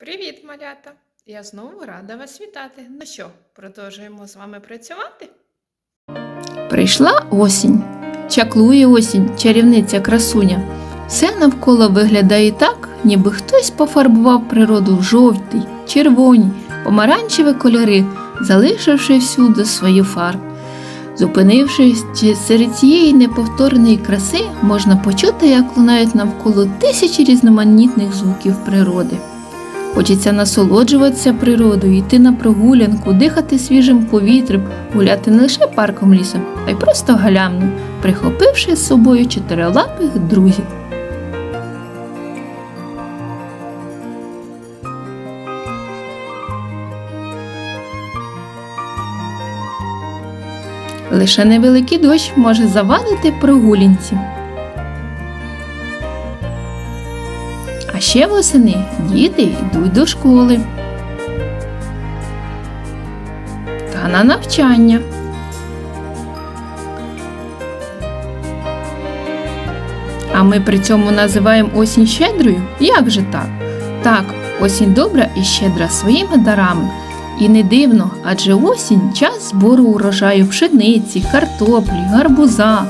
Привіт, малята! Я знову рада вас вітати. Ну що, продовжуємо з вами працювати? Прийшла осінь, чаклує осінь, чарівниця красуня. Все навколо виглядає так, ніби хтось пофарбував природу в жовтий, червоні, помаранчеві кольори, залишивши всюди свою фарбу. Зупинившись серед цієї неповторної краси, можна почути, як лунають навколо тисячі різноманітних звуків природи. Хочеться насолоджуватися природою, йти на прогулянку, дихати свіжим повітрям, гуляти не лише парком лісом, а й просто галямно, прихопивши з собою чотирилапих друзів. Лише невеликий дощ може завадити прогулянці. Ще восени діти йдуть до школи та на навчання. А ми при цьому називаємо осінь щедрою? Як же так? Так, осінь добра і щедра своїми дарами. І не дивно, адже осінь час збору урожаю пшениці, картоплі, гарбуза,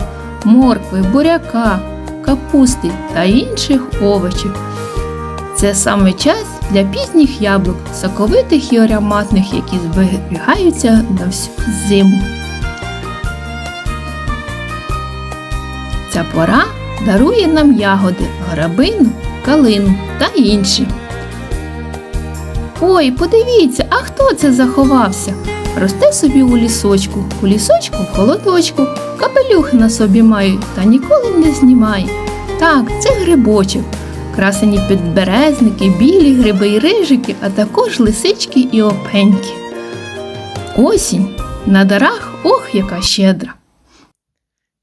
моркви, буряка, капусти та інших овочів. Це саме час для пізніх яблук, соковитих і ароматних, які зберігаються на всю зиму. Ця пора дарує нам ягоди, грабину, калину та інші. Ой, подивіться, а хто це заховався? Росте собі у лісочку, у лісочку в холодочку, капелюх на собі має та ніколи не знімає. Так, це грибочок. Красені підберезники, білі гриби й рижики, а також лисички і опеньки. Осінь на дарах ох, яка щедра.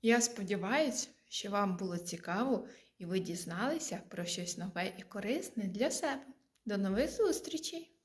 Я сподіваюся, що вам було цікаво і ви дізналися про щось нове і корисне для себе. До нових зустрічей!